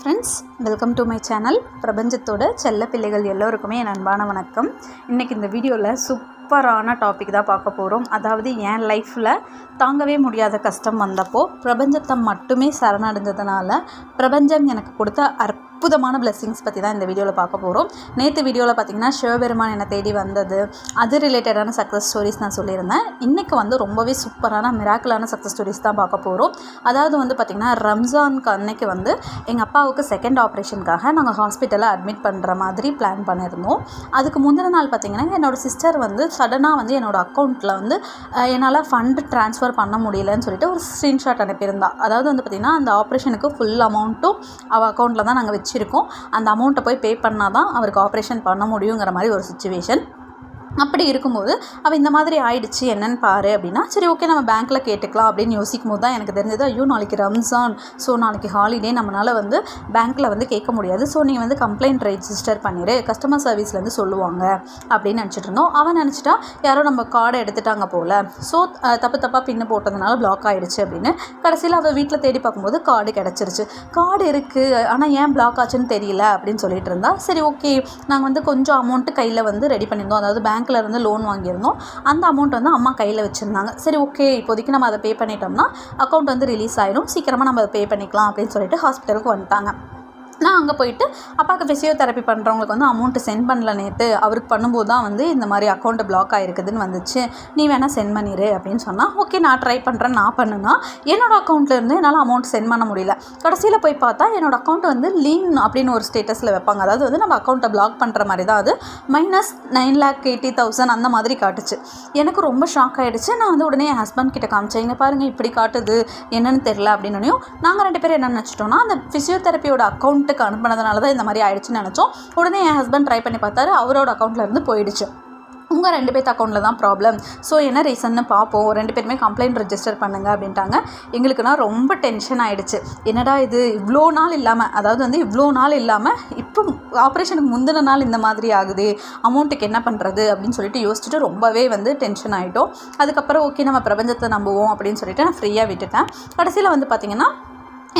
Friends welcome to my channel பிரபஞ்சத்தோட செல்ல பிள்ளைகள் எல்லோருக்குமே என் அன்பான வணக்கம். இன்றைக்கி இந்த வீடியோவில் சூப்பரான டாபிக் தான் பார்க்க போகிறோம் அதாவது என் லைஃப்பில் தாங்கவே முடியாத கஷ்டம் வந்தப்போ பிரபஞ்சத்தை மட்டுமே சரணடைஞ்சதுனால பிரபஞ்சம் எனக்கு கொடுத்த அற்புதமான blessings பற்றி தான் இந்த வீடியோவில் பார்க்க போகிறோம் நேற்று வீடியோவில் பார்த்தீங்கன்னா சிவபெருமான் என்னை தேடி வந்தது. அது ரிலேட்டடான சக்ஸஸ் ஸ்டோரிஸ் நான் சொல்லியிருந்தேன். இன்றைக்கி வந்து ரொம்பவே சூப்பரான மிராக்கிளான சக்ஸஸ் ஸ்டோரிஸ் தான் பார்க்க போகிறோம் அதாவது வந்து பார்த்திங்கன்னா ரம்ஜானுக்கு அன்னைக்கு வந்து எங்கள் அப்பாவுக்கு செகண்ட் ஆப்ரேஷனுக்காக நாங்கள் ஹாஸ்பிட்டலில் அட்மிட் பண்ணுற மாதிரி பிளான் பண்ணியிருந்தோம். அதுக்கு முந்தின நாள் பார்த்திங்கன்னா என்னோடய சிஸ்டர் வந்து சடனாக வந்து என்னோடய அக்கௌண்ட்டில் வந்து என்னால் ஃபண்டு ட்ரான்ஸ்ஃபர் பண்ண முடியலன்னு சொல்லிட்டு ஒரு ஸ்க்ரீன்ஷாட் அனுப்பியிருந்தா. அதாவது வந்து பார்த்திங்கன்னா அந்த ஆப்ரேஷனுக்கு ஃபுல் அமௌண்ட்டும் அவள் அக்கௌண்ட்டில் தான் நாங்கள் வச்சுருக்கோம் அந்த அமௌண்ட்டை போய் பே பண்ணால் தான் அவருக்கு ஆப்ரேஷன் பண்ண முடியுங்கிற மாதிரி ஒரு சுச்சுவேஷன் அப்படி இருக்கும்போது அவள் இந்த மாதிரி ஆயிடுச்சு என்னன்னு பாரு அப்படின்னா சரி ஓகே நம்ம பேங்க்கில் கேட்டுக்கலாம் அப்படின்னு யோசிக்கும் போது தான் எனக்கு தெரிஞ்சது ஐயோ நாளைக்கு ரம்ஜான். ஸோ நாளைக்கு ஹாலிடே நம்மளால் வந்து பேங்க்கில் வந்து கேட்க முடியாது. ஸோ நீங்கள் வந்து கம்ப்ளைண்ட் ரெஜிஸ்டர் பண்ணிடு கஸ்டமர் சர்வீஸ்லேருந்து சொல்லுவாங்க அப்படின்னு நினச்சிட்டு இருந்தோம். அவன் நினச்சிட்டா யாரோ நம்ம கார்டை எடுத்துட்டாங்க போல். ஸோ தப்பு தப்பாக பின்னு போட்டதுனால பிளாக் ஆகிடுச்சு அப்படின்னு கடைசியில் அவள் வீட்டில் தேடி பார்க்கும்போது கார்டு கிடச்சிருச்சு. கார்டு இருக்குது ஆனால் ஏன் பிளாக் ஆச்சுன்னு தெரியல அப்படின்னு சொல்லிட்டு இருந்தா சரி ஓகே நாங்கள் வந்து கொஞ்சம் அமௌண்ட்டு கையில் வந்து ரெடி பண்ணியிருந்தோம். அதாவது பேங்க் பேங்க்கில் இருந்து லோன் வாங்கியிருந்தோம். அந்த அமௌண்ட் வந்து அம்மா கையில் வச்சுருந்தாங்க. சரி ஓகே இப்போதைக்கு நம்ம அதை பே பண்ணிட்டோம்னா அக்கௌண்ட் வந்து ரிலீஸ் ஆயிடும் சீக்கிரமாக நம்ம அதை பே பண்ணிக்கலாம் அப்படின்னு சொல்லிட்டு ஹாஸ்பிட்டலுக்கு வந்துட்டாங்க. நான் அங்கே போயிட்டு அப்பாவுக்கு ஃபிசியோதெரப்பி பண்ணுறவங்களுக்கு வந்து அமௌண்ட்டு சென்ட் பண்ணல நேற்று அவருக்கு பண்ணும்போது தான் வந்து இந்த மாதிரி அக்கௌண்ட்டு பிளாக் ஆகிருக்குதுன்னு வந்துச்சு. நீ வேணால் சென்ட் பண்ணிடு அப்படின்னு சொன்னால் ஓகே நான் ட்ரை பண்ணுறேன் நான் பண்ணுனா. என்னோடய அக்கௌண்ட்லேருந்து என்னால் அமௌண்ட் சென்ட் பண்ண முடியல. கடைசியில் போய் பார்த்தா என்னோடய அக்கௌண்ட் வந்து லீன் அப்படின்னு ஒரு ஸ்டேட்டஸில் வைப்பாங்க. அதாவது வந்து நம்ம அக்கௌண்ட்டை பிளாக் பண்ணுற மாதிரி தான் அது. Minus nine lakh eighty thousand அந்த மாதிரி காட்டுச்சு. எனக்கு ரொம்ப ஷாக் ஆகிடுச்சு நான் வந்து உடனே என் ஹஸ்பண்ட் கிட்ட காமிச்சேன். இங்கே பாருங்கள் இப்படி காட்டுது. என்னன்னு தெரில அப்படின்னு நாங்கள் ரெண்டு பேரும் என்ன நினச்சிட்டோம்னா அந்த ஃபிசியோதெரப்பியோட அக்கௌண்ட் அக்கௌண்ட்டுக்கு அனுப்பினதுனால தான் இந்த மாதிரி ஆயிடுச்சுன்னு நினச்சோம். உடனே என் ஹஸ்பண்ட் ட்ரை பண்ணி பார்த்தாரு. அவரோட அக்கௌண்ட்லேருந்து போயிடுச்சு. உங்கள் ரெண்டு பேர்த்து அக்கௌண்ட்டில் தான் ப்ராப்ளம் ஸோ என்ன ரீசன்னு பார்ப்போம். ரெண்டு பேருமே கம்ப்ளைண்ட் ரெஜிஸ்டர் பண்ணுங்க அப்படின்ட்டாங்க. எங்களுக்குனா ரொம்ப டென்ஷன் ஆகிடுச்சு என்னடா இது? இவ்வளோ நாள் இல்லாமல் அதாவது வந்து இவ்வளோ நாள் இல்லாமல் இப்போ ஆப்ரேஷனுக்கு முந்தின நாள் இந்த மாதிரி ஆகுது? அமௌண்ட்டுக்கு என்ன பண்ணுறது அப்படின்னு சொல்லிட்டு யோசிச்சுட்டு ரொம்பவே வந்து டென்ஷன் ஆகிட்டோம் அதுக்கப்புறம் ஓகே நம்ம பிரபஞ்சத்தை நம்புவோம் அப்படின்னு சொல்லிட்டு நான் ஃப்ரீயாக விட்டுட்டேன். கடைசியில் வந்து பார்த்திங்கன்னா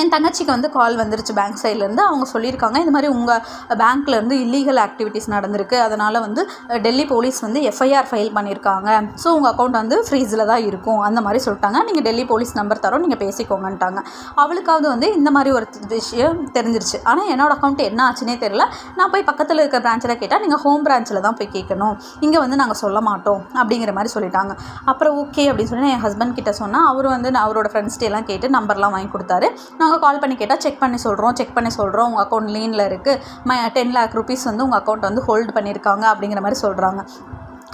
என் தங்கச்சிக்கு வந்து கால் வந்துருச்சு பேங்க் சைட்லேருந்து அவங்க சொல்லியிருக்காங்க இந்த மாதிரி உங்கள் பேங்க்லேருந்து இல்லீகல் ஆக்டிவிட்டீஸ் நடந்திருக்கு. அதனால் வந்து டெல்லி போலீஸ் வந்து எஃப்ஐஆர் ஃபைல் பண்ணியிருக்காங்க. ஸோ உங்கள் அக்கௌண்ட் வந்து ஃப்ரீஸில் தான் இருக்கும். அந்த மாதிரி சொல்லிட்டாங்க. நீங்கள் டெல்லி போலீஸ் நம்பர் தரோம் நீங்கள் பேசிக்கோங்கன்ட்டாங்க. அவளுக்காவது வந்து இந்த மாதிரி ஒரு விஷயம் தெரிஞ்சிருச்சு. ஆனால் என்னோட அக்கௌண்ட் என்ன ஆச்சுன்னே தெரியல. நான் போய் பக்கத்தில் இருக்க பிரான்ச்சில் கேட்டால் நீங்கள் ஹோம் பிரான்ச்சில் தான் போய் கேட்கணும். இங்கே வந்து நாங்கள் சொல்ல மாட்டோம். அப்படிங்கிற மாதிரி சொல்லிட்டாங்க. அப்புறம் ஓகே அப்படின்னு சொல்லி என் ஹஸ்பண்ட் கிட்ட சொன்னால் அவர் வந்து நான் அவரோட ஃப்ரெண்ட்ஸ்கிட்ட எல்லாம் கேட்டு நம்பர்லாம் வாங்கி கொடுத்தாரு. நாங்கள் கால் பண்ணி கேட்டால் செக் பண்ணி சொல்கிறோம் செக் பண்ணி சொல்கிறோம் உங்கள் அக்கௌண்ட் லீனில் இருக்குது ம டென் லேக் ருபீஸ் வந்து உங்கள் அக்கௌண்ட் வந்து ஹோல்டு பண்ணியிருக்காங்க அப்படிங்கிற மாதிரி சொல்கிறாங்க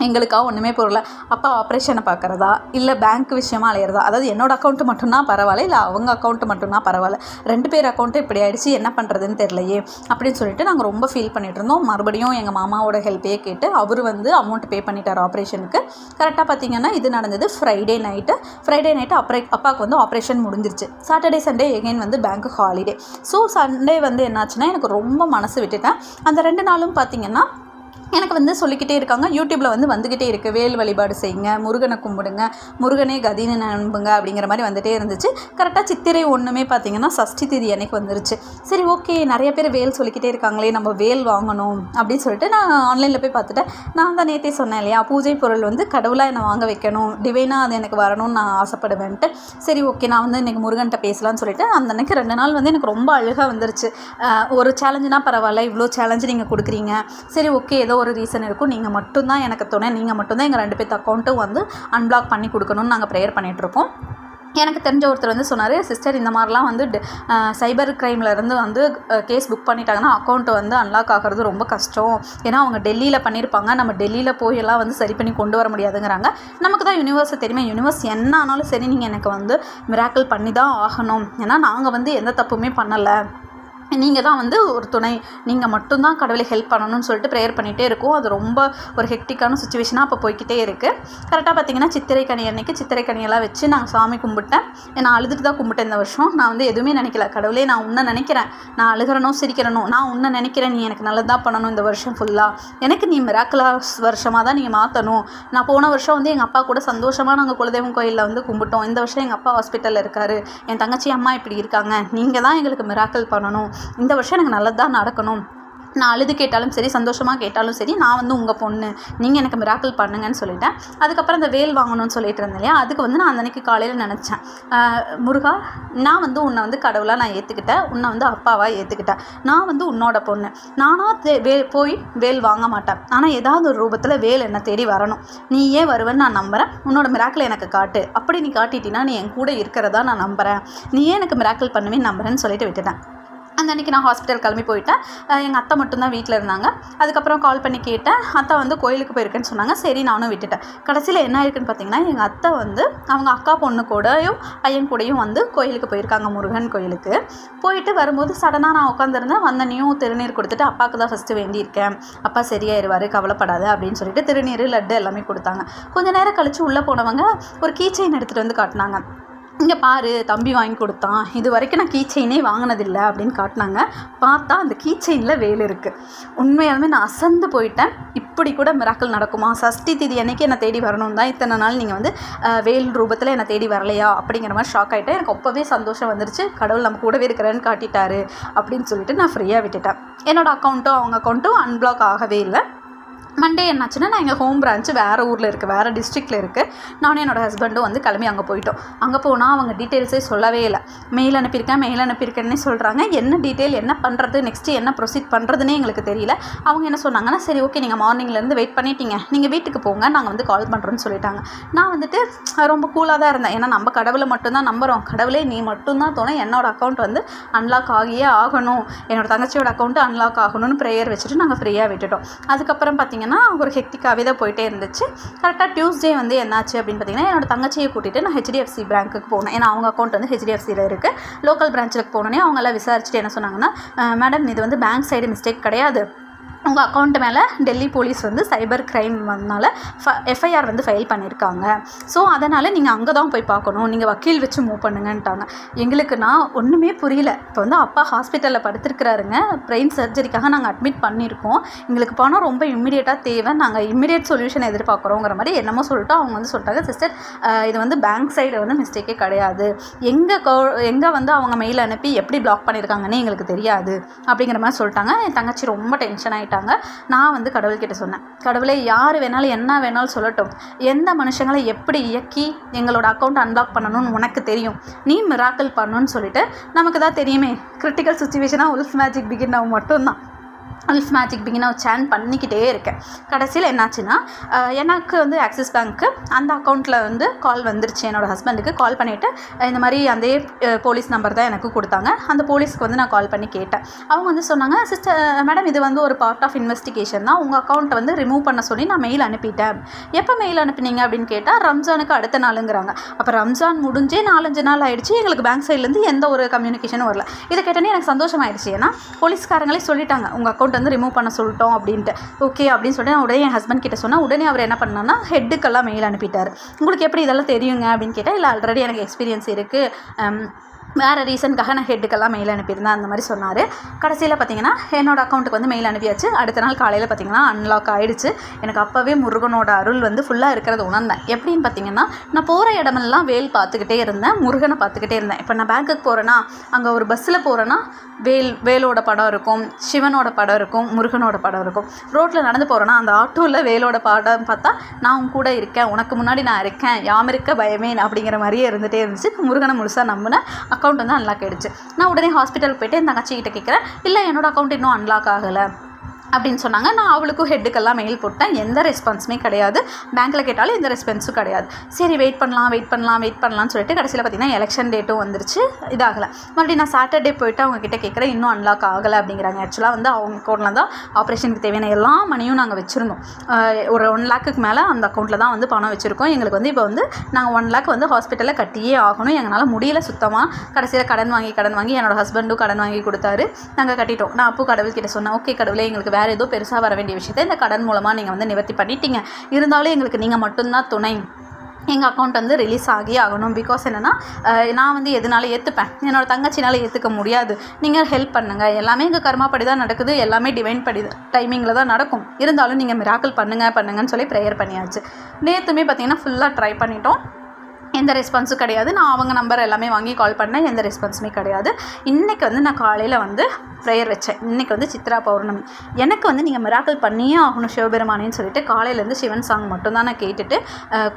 எங்களுக்காக ஒன்றுமே பொருளை. அப்பா ஆப்ரேஷனை பார்க்குறதா? இல்லை பேங்க் விஷயமா அலையிறதா? அதாவது என்னோடய அக்கௌண்ட்டு மட்டும்தான் பரவாயில்ல இல்லை அவங்க அக்கௌண்ட்டு மட்டும்தான் பரவாயில்ல. ரெண்டு பேர் அக்கௌண்ட்டு இப்படி ஆயிடுச்சு என்ன பண்ணுறதுன்னு தெரியலையே. அப்படின்னு சொல்லிட்டு நாங்கள் ரொம்ப ஃபீல் பண்ணிகிட்டு இருந்தோம். மறுபடியும் எங்கள் மாமாவோட ஹெல்ப்பையே கேட்டு அவர் வந்து அமௌண்ட் பே பண்ணிட்டார் ஆப்ரேஷனுக்கு கரெக்டாக பார்த்தீங்கன்னா இது நடந்தது ஃப்ரைடே நைட்டு ஃப்ரைடே நைட்டு அப்ரே அப்பாவுக்கு வந்து ஆப்ரேஷன் முடிஞ்சிருச்சு. சாட்டர்டே சண்டே எகைன் வந்து பேங்க் ஹாலிடே ஸோ சண்டே வந்து என்னாச்சுன்னா எனக்கு ரொம்ப மனசு விட்டுட்டேன். அந்த ரெண்டு நாளும் பார்த்தீங்கன்னா எனக்கு வந்து சொல்லிக்கிட்டே இருக்காங்க. யூடியூப்பில் வந்து வந்துக்கிட்டே இருக்குது வேல் வழிபாடு செய்யுங்க முருகனை கும்பிடுங்க முருகனே கதின்னு நம்புங்க அப்படிங்கிற மாதிரி வந்துட்டே இருந்துச்சு. கரெக்டாக சித்திரை ஒன்றுமே பார்த்தீங்கன்னா சஷ்டி திதி அன்னைக்கு வந்துருச்சு. சரி ஓகே நிறைய பேர் வேல் சொல்லிக்கிட்டே இருக்காங்களே நம்ம வேல் வாங்கணும் அப்படின்னு சொல்லிட்டு நான் ஆன்லைனில் போய் பார்த்துட்டேன். நான் தான் நேற்றே சொன்னேன் இல்லையா பூஜை பொருள் வந்து கடவுளாக என்னை வாங்க வைக்கணும் டிவைனாக அது எனக்கு வரணும்னு நான் ஆசைப்படுவேன்ட்டு. சரி ஓகே நான் வந்து இன்றைக்கி முருகன்கிட்ட பேசலாம்னு சொல்லிட்டு அந்த அன்னைக்கு ரெண்டு நாள் வந்து எனக்கு ரொம்ப அழுகாக வந்துருச்சு. ஒரு சேலஞ்சுனா பரவாயில்ல இவ்வளோ சேலஞ்சு நீங்கள் கொடுக்குறீங்க. சரி ஓகே ஏதோ ஒரு ரீசன் இருக்கும். நீங்கள் மட்டும்தான் எனக்கு துணை. நீங்கள் மட்டும்தான் எங்கள் ரெண்டு பேர்த்து அக்கௌண்ட்டும் வந்து அன்பிளாக் பண்ணி கொடுக்கணும்னு நாங்கள் ப்ரேயர் பண்ணிகிட்ருக்கோம் எனக்கு தெரிஞ்ச ஒருத்தர் வந்து சொன்னார் சிஸ்டர் இந்த மாதிரிலாம் வந்து சைபர் இருந்து வந்து கேஸ் புக் பண்ணிட்டாங்கன்னா அக்கௌண்ட் வந்து அன்லாக் ஆகிறது ரொம்ப கஷ்டம். ஏன்னா அவங்க டெல்லியில் பண்ணியிருப்பாங்க நம்ம டெல்லியில் போய் எல்லாம் வந்து சரி பண்ணி கொண்டு வர முடியாதுங்கிறாங்க. நமக்கு தான் யூனிவர்ஸை தெரியுமே. யூனிவர்ஸ் என்ன ஆனாலும் சரி நீங்கள் எனக்கு வந்து மிராக்கிள் பண்ணி தான் ஆகணும். ஏன்னா நாங்கள் வந்து எந்த தப்புமே பண்ணலை. நீங்கள் தான் வந்து ஒரு துணை. நீங்கள் மட்டும்தான் கடவுளை ஹெல்ப் பண்ணணும்னு சொல்லிட்டு ப்ரேயர் பண்ணிகிட்டே இருக்கும். அது ரொம்ப ஒரு ஹெக்டிக்கான சுச்சுவேஷனாக அப்போ போய்க்கிட்டே இருக்குது கரெக்டாக பார்த்தீங்கன்னா சித்திரை கனி அன்னைக்கு சித்திரை கனியெல்லாம் வச்சு நாங்கள் சாமி கும்பிட்டேன். நான் அழுதுட்டு தான் கும்பிட்டேன் இந்த வருஷம். நான் வந்து எதுவுமே நினைக்கல. கடவுளே நான் உன்னை நினைக்கிறேன். நான் அழுகிறனோ சிரிக்கிறனோ நான் உன்னை நினைக்கிறேன். நீ எனக்கு நல்லதாக பண்ணணும் இந்த வருஷம் ஃபுல்லாக எனக்கு நீ மிராக்கலாஸ் வருஷமாக தான் நீங்கள் மாற்றணும் நான் போன வருஷம் வந்து எங்கள் அப்பா கூட சந்தோஷமாக நாங்கள் குலதெய்வம் கோயிலில் வந்து கும்பிட்டோம். இந்த வருஷம் எங்கள் அப்பா ஹாஸ்பிட்டலில் இருக்கார். என் தங்கச்சி அம்மா இப்படி இருக்காங்க. நீங்கள் தான் எங்களுக்கு மிராக்கிள் பண்ணணும். இந்த வருஷம் எனக்கு நல்லது தான் நடக்கணும். நான் அழுது கேட்டாலும் சரி சந்தோஷமாக கேட்டாலும் சரி நான் வந்து உங்கள் பொண்ணு. நீங்கள் எனக்கு மிராக்கிள் பண்ணுங்கன்னு சொல்லிட்டேன். அதுக்கப்புறம் அந்த வேல் வாங்கணும்னு சொல்லிட்டு இருந்தேன் இல்லையா? அதுக்கு வந்து நான் அன்றைக்கி காலையில் நினச்சேன். முருகா நான் வந்து உன்னை வந்து கடவுளாக நான் ஏற்றுக்கிட்டேன் உன்னை வந்து அப்பாவாக ஏற்றுக்கிட்டேன் நான் வந்து உன்னோட பொண்ணு. நானாக வே போய் வேல் வாங்க மாட்டேன். ஆனால் ஏதாவது ஒரு ரூபத்தில் வேல் என்னை தேடி வரணும். நீ ஏன் வருவேன்னு நான் நம்புகிறேன் உன்னோட மிராக்கிள் எனக்கு காட்டு. அப்படி நீ காட்டிட்டீன்னா நீ என் கூட இருக்கிறதா நான் நம்புகிறேன் நீ ஏன் எனக்கு மிராக்கிள் பண்ணுவேன்னு நம்புறேன்னு சொல்லிட்டு விட்டுட்டேன். அந்த அன்றைக்கி நான் ஹாஸ்பிட்டல் கிளம்பி போயிட்டேன். எங்கள் அத்தை மட்டும்தான் வீட்டில் இருந்தாங்க. அதுக்கப்புறம் கால் பண்ணி கேட்டேன். அத்தை வந்து கோயிலுக்கு போயிருக்கேன்னு சொன்னாங்க. சரி நானும் விட்டுட்டேன். கடைசியில் என்ன ஆயிருக்குன்னு பார்த்தீங்கன்னா எங்கள் அத்தை வந்து அவங்க அக்கா பொண்ணு கூடயும் பையன் கூடயும் வந்து கோயிலுக்கு போயிருக்காங்க முருகன் கோயிலுக்கு. போயிட்டு வரும்போது சடனாக நான் உட்காந்துருந்தேன் வந்தனையும் திருநீர் கொடுத்துட்டு அப்பாவுக்கு தான் ஃபஸ்ட்டு வேண்டியிருக்கேன். அப்பா சரியாயிருவார் கவலைப்படாத அப்படின்னு சொல்லிட்டு திருநீர் லட்டு எல்லாமே கொடுத்தாங்க. கொஞ்ச நேரம் கழித்து உள்ளே போனவங்க ஒரு கீச்சைன் எடுத்துகிட்டு வந்து காட்டினாங்க. இங்கே பாரு தம்பி வாங்கி கொடுத்தான். இது வரைக்கும் நான் கீ செயினே வாங்கினதில்லை அப்படின்னு காட்டினாங்க. பார்த்தா அந்த கீ செயினில் வேல் இருக்குது உண்மையாலுமே நான் அசந்து போயிட்டேன். இப்படி கூட மிராக்கள் நடக்குமா? சஷ்டி திதி அன்னைக்கு என்னை தேடி வரணும் தான் இத்தனை நாள் நீங்கள் வந்து வேல் ரூபத்தில் என்னை தேடி வரலையா? அப்படிங்கிற மாதிரி ஷாக் ஆகிட்டேன் எனக்கு அப்போவே சந்தோஷம் வந்துருச்சு. கடவுள் நம்ம கூடவே இருக்கிறேன்னு காட்டிட்டாரு அப்படின்னு சொல்லிட்டு நான் ஃப்ரீயாக விட்டுட்டேன். என்னோடய அக்கௌண்ட்டும் அவங்க அக்கௌண்ட்டும் அன்பிளாக் ஆகவே இல்லை. மண்டே என்னாச்சுன்னா நான் எங்கள் ஹோம் பிரான்ச்சு வேறு ஊரில் இருக்குது வேறு டிஸ்ட்ரிக்டில் இருக்குது நானும் என்னோடய ஹஸ்பண்டும் வந்து கிளம்பி அங்கே போயிட்டோம். அங்கே போனால் அவங்க டீட்டெயில்ஸே சொல்லவே இல்லை. மெயில் அனுப்பியிருக்கேன் மெயில் அனுப்பியிருக்கேன்னு சொல்கிறாங்க என்ன டீட்டெயில் என்ன பண்ணுறது நெக்ஸ்ட்டு என்ன ப்ரொசீட் பண்ணுறதுனே எங்களுக்கு தெரியல. அவங்க என்ன சொன்னாங்கன்னா சரி ஓகே நீங்கள் மார்னிங்லேருந்து வெயிட் பண்ணிட்டீங்க. நீங்கள் வீட்டுக்கு போங்க நாங்கள் வந்து கால் பண்ணுறோன்னு சொல்லிட்டாங்க. நான் வந்துட்டு ரொம்ப கூலாக தான் இருந்தேன். ஏன்னா நம்ம கடவுளை மட்டும்தான் நம்புகிறோம் கடவுளே நீ மட்டும்தான் தோணும் என்னோட அக்கௌண்ட் வந்து அன்லாக் ஆகியே ஆகணும். என்னோட தங்கச்சியோட அக்கௌண்ட்டு அன்லாக் ஆகணும்னு ப்ரேயர் வச்சுட்டு நாங்கள் ஃப்ரீயாக விட்டுட்டோம். அதுக்கப்புறம் பார்த்தீங்கன்னா ஒரு ஹெக்டிக்காகவே தான் போயிட்டே இருந்துச்சு. கரெக்டாக டியூஸ்டே வந்து என்னாச்சு அப்படின்னு பார்த்தீங்கன்னா என்னோட தங்கச்சியை கூட்டிகிட்டு நான் ஹெச்டிஎஃப்சி பேங்க்குக்கு போனேன் ஏன்னா அவங்க அக்கௌண்ட் வந்து ஹெச்டிஎஃப்சியில் இருக்குது லோக்கல் பிரான்ச்சுக்கு போனோன்னே அவங்களாம் விசாரிச்சுட்டு என்ன சொன்னாங்கன்னா மேடம் இது வந்து பேங்க் சைடு மிஸ்டேக் கிடையாது. உங்கள் அக்கௌண்ட் மேலே டெல்லி போலீஸ் வந்து சைபர் க்ரைம் வந்தனால ஃப எஃப்ஐஆர் வந்து ஃபைல் பண்ணியிருக்காங்க ஸோ அதனால் நீங்கள் அங்கே தான் போய் பார்க்கணும். நீங்கள் வக்கீல் வச்சு மூவ் பண்ணுங்கன்ட்டாங்க. எங்களுக்கு நான் ஒன்றுமே புரியல. இப்போ வந்து அப்பா ஹாஸ்பிட்டலில் படுத்திருக்கிறாருங்க. பிரெயின் சர்ஜரிக்காக நாங்கள் அட்மிட் பண்ணியிருக்கோம் எங்களுக்கு பணம் ரொம்ப இம்மிடியேட்டாக தேவை. நாங்கள் இம்மிடியேட் சொல்யூஷன் எதிர்பார்க்குறோங்கிற மாதிரி என்னமோ சொல்லிட்டு அவங்க வந்து சொல்லிட்டாங்க. சிஸ்டர் இது வந்து பேங்க் சைடு வந்து மிஸ்டேக்கே கிடையாது. எங்கே கோ எங்கே வந்து அவங்க மெயில் அனுப்பி எப்படி பிளாக் பண்ணியிருக்காங்கன்னு எங்களுக்கு தெரியாது. அப்படிங்கிற மாதிரி சொல்லிட்டாங்க. என் தங்கச்சி ரொம்ப டென்ஷன் ஆகிட்டாங்க நான் வந்து கடவுள்கிட்ட சொன்னேன். கடவுளே யார் வேணாலும் என்ன வேணாலும் சொல்லட்டும். எந்த மனுஷங்களை எப்படி இயக்கி எங்களோட அக்கௌண்ட் அன்லாக் பண்ணணும்னு உனக்கு தெரியும்? நீ மிராக்கிள் பண்ணணும்னு சொல்லிட்டு நமக்கு தான் தெரியுமே கிரிட்டிக்கல் சுச்சுவேஷனாக உல்ஃப் மேஜிக் பிகின் ஆகும் மட்டும்தான். அல்ஃப் மேஜிக் பிகின் சேன் பண்ணிக்கிட்டே இருக்கேன். கடைசியில் என்னாச்சுன்னா எனக்கு வந்து ஆக்சிஸ் பேங்க்கு அந்த அக்கௌண்ட்டில் வந்து கால் வந்துருச்சு. என்னோட ஹஸ்பண்டுக்கு கால் பண்ணிவிட்டு இந்த மாதிரி அதே போலீஸ் நம்பர் தான் எனக்கு கொடுத்தாங்க. அந்த போலீஸ்க்கு வந்து நான் கால் பண்ணி கேட்டேன். அவங்க வந்து சொன்னாங்க சிஸ்டர் மேடம் இது வந்து ஒரு பார்ட் ஆஃப் இன்வெஸ்டிகேஷன் தான். உங்கள் அக்கௌண்ட்டை வந்து ரிமூவ் பண்ண சொல்லி நான் மெயில் அனுப்பிட்டேன். எப்போ மெயில் அனுப்புனீங்க? அப்படின்னு கேட்டால் ரம்ஜானுக்கு அடுத்த நாளுங்கிறாங்க. அப்போ ரம்ஜான் முடிஞ்சே நாலஞ்சு நாள் ஆயிடுச்சு. எங்களுக்கு பேங்க் சைட்லேருந்து எந்த ஒரு கம்யூனிகேஷனும் வரல. இதை கேட்டோன்னே எனக்கு சந்தோஷமாயிடுச்சு. ஏன்னா போலீஸ்காரங்களே சொல்லிட்டாங்க உங்கள் அக்கௌண்ட் வந்து ரிமூவ் பண்ண சொல்லிட்டோம் அப்படின்ட்டு. ஓகே அப்படின்னு சொல்லிட்டு நான் உடனே என் ஹஸ்பண்ட் கிட்ட சொன்னால் உடனே அவர் என்ன பண்ணான்னா ஹெட்டுக்கெல்லாம் மெயில் அனுப்பிட்டார். உங்களுக்கு எப்படி இதெல்லாம் தெரியுங்க அப்படின்னு கேட்டால் இல்லை ஆல்ரெடி எனக்கு எக்ஸ்பீரியன்ஸ் இருக்குது வேறு ரீசனுக்காக நான் ஹெட்டுக்கெல்லாம் மெயில் அனுப்பியிருந்தேன். அந்த மாதிரி சொன்னார். கடைசியில் பார்த்தீங்கன்னா என்னோட அக்கௌண்ட்டுக்கு வந்து மெயில் அனுப்பியாச்சு. அடுத்த நாள் காலையில் பார்த்தீங்கன்னா அன்லாக் ஆகிடுச்சு எனக்கு அப்போவே முருகனோட அருள் வந்து ஃபுல்லாக இருக்கிறத உணர்ந்தேன். எப்படின்னு பார்த்தீங்கன்னா நான் போகிற இடமெல்லாம் வேல் பார்த்துக்கிட்டே இருந்தேன். முருகனை பார்த்துக்கிட்டே இருந்தேன். இப்போ நான் பேங்க்குக்கு போகிறேன்னா அங்கே ஒரு பஸ்ஸில் போகிறேன்னா வேல் வேலோட படம் இருக்கும். சிவனோட படம் இருக்கும். முருகனோட படம் இருக்கும். ரோட்டில் நடந்து போகிறேன்னா அந்த ஆட்டோவில் வேலோட படம் பார்த்தா நான் உன் கூட இருக்கேன். உனக்கு முன்னாடி நான் இருக்கேன். யாமிருக்க பயமே அப்படிங்கிற மாதிரியே இருந்துகிட்டே இருந்துச்சு. முருகனை முழுசாக நம்பினேன். அக்கௌண்ட் வந்து அன்லாக் ஆகிடுச்சு நான் உடனே ஹாஸ்பிட்டல் போயிட்டு என் தங்கச்சிக்கிட்ட கேட்குறேன் இல்லை என்னோடய அக்கௌண்ட் இன்னும் அன்லாக் ஆகலை. அப்படின்னு சொன்னாங்க. நான் அவளுக்கும் ஹெட்டுக்கெல்லாம் மெயில் போட்டேன். எந்த ரெஸ்பான்ஸுமே கிடையாது. பேங்க்கில் கேட்டாலும் எந்த ரெஸ்பான்ஸும் கிடையாது. சரி வெயிட் பண்ணலாம் வெயிட் பண்ணலாம் வெயிட் பண்ணலாம்னு சொல்லிட்டு கடைசியில் பார்த்தீங்கன்னா எலெக்ஷன் டேட்டும் வந்துருச்சு. இதாகலை. மறுபடியும் நான் சாட்டர்டே போயிட்டு அவங்ககிட்ட கேட்குறேன் இன்னும் அன்லாக் ஆகலை அப்படிங்கிறாங்க. ஆக்சுவலாக வந்து அவங்க அக்கௌண்ட்டில் தான் ஆப்ரேஷனுக்கு தேவையான எல்லா மணியும் நாங்கள் வச்சுருந்தோம். ஒரு ஒன் லேக்குக்கு மேலே அந்த அக்கௌண்ட்டில் தான் வந்து பணம் வச்சுருக்கோம். எங்களுக்கு வந்து இப்போ வந்து நாங்கள் ஒன் லேக் வந்து ஹாஸ்பிட்டலில் கட்டியே ஆகணும். எங்களால் முடியல சுத்தமாக கடைசியில் கடன் வாங்கி கடன் வாங்கி என்னோட ஹஸ்பண்டும் கடன் வாங்கி கொடுத்தாரு. நாங்கள் கட்டிட்டோம். நான் அப்போ கடவுள்கிட்ட சொன்னேன் ஓகே கடவுளே எங்களுக்கு வேறு வேறு ஏதோ பெருசாக வர வேண்டிய விஷயத்தை இந்த கடன் மூலமாக நீங்கள் வந்து நிவர்த்தி பண்ணிட்டீங்க. இருந்தாலும் எங்களுக்கு நீங்கள் மட்டும்தான் துணை. எங்கள் அக்கௌண்ட் வந்து ரிலீஸ் ஆகி ஆகணும். பிகாஸ் என்னென்னா நான் வந்து எதனால ஏற்றுப்பேன் என்னோட தங்கச்சினால் ஏற்றுக்க முடியாது. நீங்கள் ஹெல்ப் பண்ணுங்கள் எல்லாமே எங்கள் கர்மாப்படி தான் நடக்குது. எல்லாமே டிவைன் படி டைமிங்கில் தான் நடக்கும். இருந்தாலும் நீங்கள் மிராக்கிள் பண்ணுங்கள் பண்ணுங்கன்னு சொல்லி ப்ரேயர் பண்ணியாச்சு. நேற்றுமே பார்த்தீங்கன்னா ஃபுல்லாக ட்ரை பண்ணிட்டோம். எந்த ரெஸ்பான்ஸும் கிடையாது. நான் அவங்க நம்பர் எல்லாமே வாங்கி கால் பண்ணேன். எந்த ரெஸ்பான்ஸுமே கிடையாது. இன்றைக்கி வந்து நான் காலையில் வந்து ப்ரேயர் வச்சேன். இன்றைக்கி வந்து சித்ரா பௌர்ணமி. எனக்கு வந்து நீங்கள் மிராக்கிள் பண்ணியே ஆகணும் சிவபெருமானின்னு சொல்லிட்டு காலையிலேருந்து சிவன் சாங் மட்டும்தான் நான் கேட்டுட்டு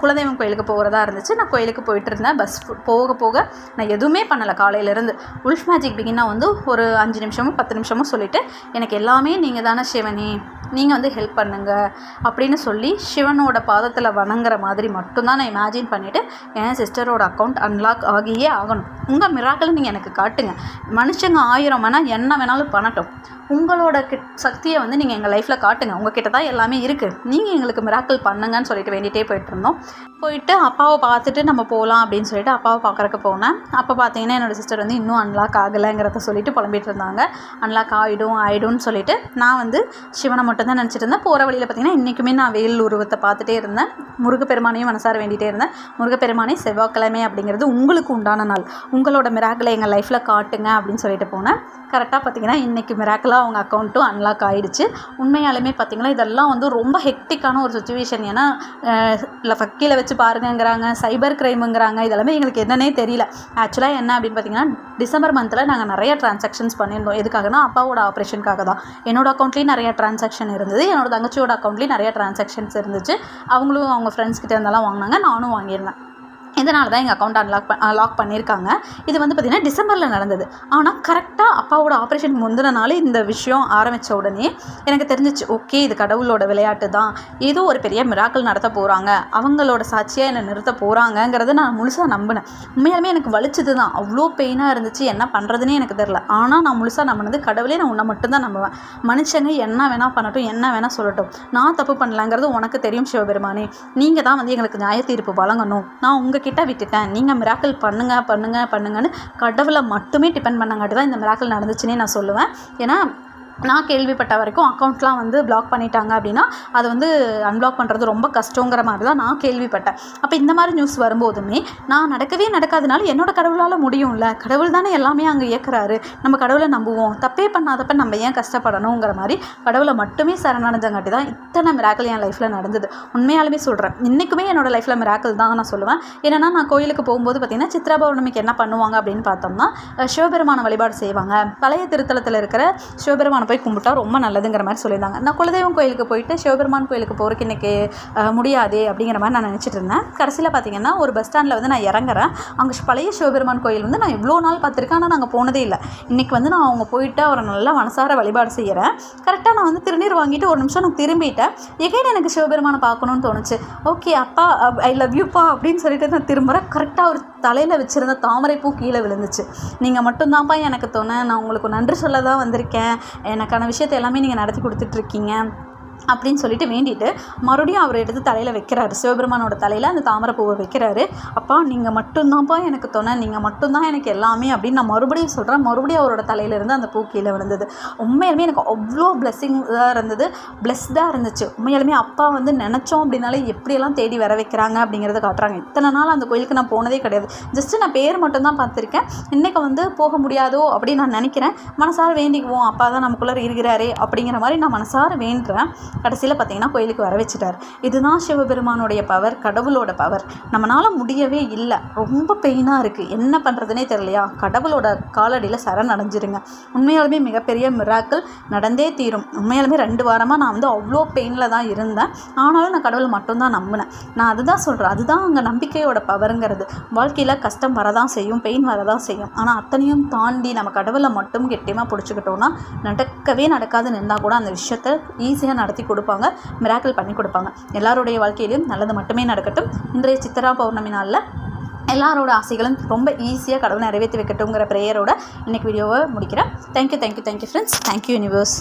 குலதெய்வம் கோயிலுக்கு போகிறதா இருந்துச்சு. நான் கோயிலுக்கு போயிட்டு இருந்தேன். பஸ் போக போக நான் எதுவுமே பண்ணலை காலையிலேருந்து உல்ஃப் மேஜிக் பிகினா வந்து ஒரு அஞ்சு நிமிஷமும் பத்து நிமிஷமும் சொல்லிவிட்டு எனக்கு எல்லாமே நீங்கள் தானே சிவனி நீங்கள் வந்து ஹெல்ப் பண்ணுங்கள் அப்படின்னு சொல்லி சிவனோட பாதத்தில் வணங்குற மாதிரி மட்டும்தான் நான் இமேஜின் பண்ணிவிட்டு என் சிஸ்டரோட அக்கௌண்ட் அன்லாக் ஆகியே ஆகணும். உங்கள் மிராக்களை நீங்கள் எனக்கு காட்டுங்க. மனுஷங்க ஆயிரம் வேணால் என்ன வேணாலும் பண்ணட்டும். உங்களோட கிட் சக்தியை வந்து நீங்கள் எங்கள் லைஃப்பில் காட்டுங்க. உங்ககிட்ட தான் எல்லாமே இருக்குது நீங்கள் எங்களுக்கு மிராக்கள் பண்ணுங்கன்னு சொல்லிட்டு வேண்டிகிட்டே போயிட்டு இருந்தோம். போயிட்டு அப்பாவை பார்த்துட்டு நம்ம போகலாம் அப்படின்னு சொல்லிட்டு அப்பாவை பார்க்குறக்கு போனேன். அப்போ பார்த்தீங்கன்னா என்னோடய சிஸ்டர் வந்து இன்னும் அன்லாக் ஆகலைங்கிறத சொல்லிட்டு புலம்பிட்டு இருந்தாங்க. அன்லாக் ஆகிடும் ஆகிடும்னு சொல்லிட்டு நான் வந்து சிவனை மட்டும்தான் நினச்சிட்டு இருந்தேன். போகிற வழியில் பார்த்தீங்கன்னா இன்றைக்குமே நான் வெயில் உருவத்தை பார்த்துட்டே இருந்தேன். முருகப்பெருமானையும் மனசார வேண்டிகிட்டே இருந்தேன். முருகப்பெருமானே செவ்வாய்க்கிழமை அப்படிங்கிறது உங்களுக்கு உண்டான நாள். உங்களோட மிராக்கிளை எங்கள் லைஃப்பில் காட்டுங்க அப்படின்னு சொல்லிட்டு போனேன். கரெக்டாக பார்த்தீங்கன்னா இன்றைக்கி மிராக்கிளாக அவங்க அக்கௌண்ட்டும் அன்லாக் ஆகிடுச்சு உண்மையாலுமே பார்த்தீங்கன்னா இதெல்லாம் வந்து ரொம்ப ஹெக்டிக்கான ஒரு சுச்சுவேஷன் ஏன்னா இல்லை வக்கீலை வச்சு பாருங்கங்கிறாங்க சைபர் க்ரைமுங்கிறாங்க இதெல்லாமே எங்களுக்கு என்னன்னே தெரியல. ஆக்சுவலாக என்ன அப்படின்னு பார்த்தீங்கன்னா டிசம்பர் மந்தில் நாங்கள் நிறைய ட்ரான்சாக்ஷன்ஸ் பண்ணியிருந்தோம். எதுக்காகனா அப்பாவோட ஆப்ரேஷனுக்காக தான். என்னோட அக்கௌண்ட்லேயும் நிறைய ட்ரான்சாக்ஷன் இருந்தது. என்னோட தங்கச்சியோட அக்கௌண்ட்லேயும் நிறைய ட்ரான்சாக்ஷன்ஸ் இருந்துச்சு. அவங்களும் அவங்க ஃப்ரெண்ட்ஸ் கிட்டே இருந்தெல்லாம் வாங்கினாங்க. நானும் வாங்கியிருந்தேன். இதனால தான் எங்கள் அக்கௌண்ட் அன்லாக் லாக் பண்ணியிருக்காங்க இது வந்து பார்த்திங்கன்னா டிசம்பரில் நடந்தது. ஆனால் கரெக்டாக அப்பாவோட ஆப்ரேஷன் முந்தின நாள் இந்த விஷயம் ஆரம்பித்த உடனே எனக்கு தெரிஞ்சிச்சு ஓகே இது கடவுளோட விளையாட்டு தான். ஏதோ ஒரு பெரிய மிராக்கள் நடத்த போகிறாங்க அவங்களோட சாட்சியாக என்னை நிறுத்த போகிறாங்கங்கிறத நான் முழுசாக நம்பினேன். உண்மையாலுமே எனக்கு வலிச்சது தான். அவ்வளோ பெயினாக இருந்துச்சு. என்ன பண்ணுறதுனே எனக்கு தெரில ஆனால் நான் முழுசாக நம்பினது கடவுளே. நான் உன்னை மட்டும்தான் நம்புவேன். மனுஷங்க என்ன வேணால் பண்ணட்டும் என்ன வேணால் சொல்லட்டும். நான் தப்பு பண்ணலங்கிறது உனக்கு தெரியும் சிவபெருமானே. நீங்கள் தான் வந்து எங்களுக்கு நியாய தீர்ப்பு வழங்கணும். நான் உங்கள் கிட்ட விட்டுட்டேன். நீங்கள் மிராக்கள் பண்ணுங்க பண்ணுங்க பண்ணுங்கன்னு கடவுளை மட்டுமே டிபெண்ட் பண்ணங்காட்டி தான் இந்த மிராக்கள் நடந்துச்சுன்னே நான் சொல்லுவேன். ஏன்னா நான் கேள்விப்பட்ட வரைக்கும் அக்கௌண்ட்லாம் வந்து பிளாக் பண்ணிட்டாங்க அப்படின்னா அதை வந்து அன்பிளாக் பண்ணுறது ரொம்ப கஷ்டங்கிற மாதிரி தான் நான் கேள்விப்பட்டேன். அப்போ இந்த மாதிரி நியூஸ் வரும்போதுமே நான் நடக்கவே நடக்காதனால என்னோட கடவுளால் முடியும்ல? கடவுள் தானே எல்லாமே அங்கே இயக்குறாரு. நம்ம கடவுளை நம்புவோம். தப்பே பண்ணாதப்ப நம்ம ஏன் கஷ்டப்படணுங்கிற மாதிரி கடவுளை மட்டுமே சரணடைஞ்சங்காட்டி தான் இத்தனை மிராக்கள் என் லைஃப்பில் நடந்தது. உண்மையாலுமே சொல்கிறேன் இன்றைக்குமே என்னோடய லைஃப்பில் மிராக்கள் தான் நான் சொல்லுவேன். ஏன்னா நான் கோயிலுக்கு போகும்போது பார்த்திங்கன்னா சித்ரா பௌர்ணமிக்கு என்ன பண்ணுவாங்க அப்படின்னு பார்த்தோம்னா சிவபெருமான வழிபாடு செய்வாங்க. பழைய திருத்தலத்தில் இருக்கிற சிவபெருமான போய் கும்பிட்டா ரொம்ப நல்லதுங்கிற மாதிரி சொல்லியிருந்தாங்க. நான் குலதெய்வம் கோயிலுக்கு போயிட்டு சிவபெருமான் கோயிலுக்கு போகிறக்கு இன்றைக்கி முடியாதே அப்படிங்கிற மாதிரி நான் நினச்சிட்டு இருந்தேன். கடைசியில் பார்த்தீங்கன்னா ஒரு பஸ் ஸ்டாண்டில் வந்து நான் இறங்குறேன். அங்கே பழைய சிவபெருமான் கோயில் வந்து நான் இவ்வளோ நாள் பார்த்துருக்கேன் ஆனால் நாங்கள் போனதே இல்லை. இன்றைக்கி வந்து நான் அவங்க போயிட்டு அவரை நல்லா மனசார வழிபாடு செய்கிறேன் கரெக்டாக நான் வந்து திருநீர் வாங்கிட்டு ஒரு நிமிஷம் நான் திரும்பிட்டேன். எகைன் எனக்கு சிவபெருமானை பார்க்கணும்னு தோணுச்சு. ஓகே அப்பா ஐ லவ் யூப்பா அப்படின்னு சொல்லிட்டு நான் திரும்புகிறேன் கரெக்டாக ஒரு தலையில் வச்சுருந்த தாமரைப்பூ கீழே விழுந்துச்சு. நீங்கள் மட்டும்தான்ப்பா எனக்கு தோணை. நான் உங்களுக்கு நன்றி சொல்ல தான் வந்திருக்கேன். எனக்கான விஷயத்தை எல்லாமே நீங்கள் நடத்தி கொடுத்துட்ருக்கீங்க அப்படின்னு சொல்லிட்டு வேண்டிட்டு மறுபடியும் அவர் எடுத்து தலையில் வைக்கிறாரு. சிவபெருமானோட தலையில் அந்த தாமரைப்பூவை வைக்கிறாரு. அப்பா நீங்கள் மட்டும்தான்ப்பா எனக்கு துணை நீங்கள் மட்டும்தான் எனக்கு எல்லாமே அப்படின்னு நான் மறுபடியும் சொல்கிறேன் மறுபடியும் அவரோட தலையிலேருந்து அந்த பூ கீழே விழுந்தது. உண்மையிலுமே எனக்கு அவ்வளோ பிளெஸ்ஸிங்காக இருந்தது. பிளெஸ்டாக இருந்துச்சு. உண்மையாலுமே அப்பா வந்து நினச்சோம் அப்படின்னாலே எப்படியெல்லாம் தேடி வர வைக்கிறாங்க அப்படிங்கிறத காட்டுறாங்க. இத்தனை நாள் அந்த கோயிலுக்கு நான் போனதே கிடையாது. ஜஸ்ட்டு நான் பேர் மட்டும்தான் பார்த்துருக்கேன். இன்றைக்கி வந்து போக முடியாதோ அப்படின்னு நான் நினைக்கிறேன். மனசார வேண்டிக்குவோம். அப்பா தான் நமக்குள்ளே இருக்கிறாரே அப்படிங்கிற மாதிரி நான் மனசார வேண்டுறேன். கடைசியில் பார்த்தீங்கன்னா கோயிலுக்கு வர வச்சுட்டார். இதுதான் சிவபெருமானுடைய பவர் கடவுளோட பவர் நம்மளால் முடியவே இல்லை. ரொம்ப பெயினாக இருக்குது என்ன பண்ணுறதுனே தெரியலையா? கடவுளோட காலடியில் சரண் அடைஞ்சிருங்க. உண்மையாலுமே மிகப்பெரிய மிராக்கள் நடந்தே தீரும். உண்மையாலுமே ரெண்டு வாரமாக நான் வந்து அவ்வளோ பெயினில் தான் இருந்தேன். ஆனாலும் நான் கடவுளை மட்டும்தான் நம்பினேன். நான் அதுதான் சொல்கிறேன் அதுதான் அங்கே நம்பிக்கையோட பவருங்கிறது வாழ்க்கையில் கஷ்டம் வரதான் செய்யும் பெயின் வரதான் செய்யும். ஆனால் அத்தனையும் தாண்டி நம்ம கடவுளை மட்டும் கெட்டியமாக பிடிச்சிக்கிட்டோன்னா நடக்கவே நடக்காது இருந்தால் கூட அந்த விஷயத்த ஈஸியாக நடத்த கொடுப்பாங்க மிராக்கிள் பண்ணி கொடுப்பாங்க. எல்லாருடைய வாழ்க்கையிலையும் நல்லது மட்டுமே நடக்கட்டும். இன்றைய சித்திரா பௌர்ணமி நாளில் எல்லாரோட ஆசைகளும் ரொம்ப ஈஸியாக கடவுள் நிறைவேற்றி வைக்கட்டுங்கிற ப்ரேயரோட இன்றைக்கி வீடியோவை முடிக்கிறேன். Thank you thank you thank you friends thank you universe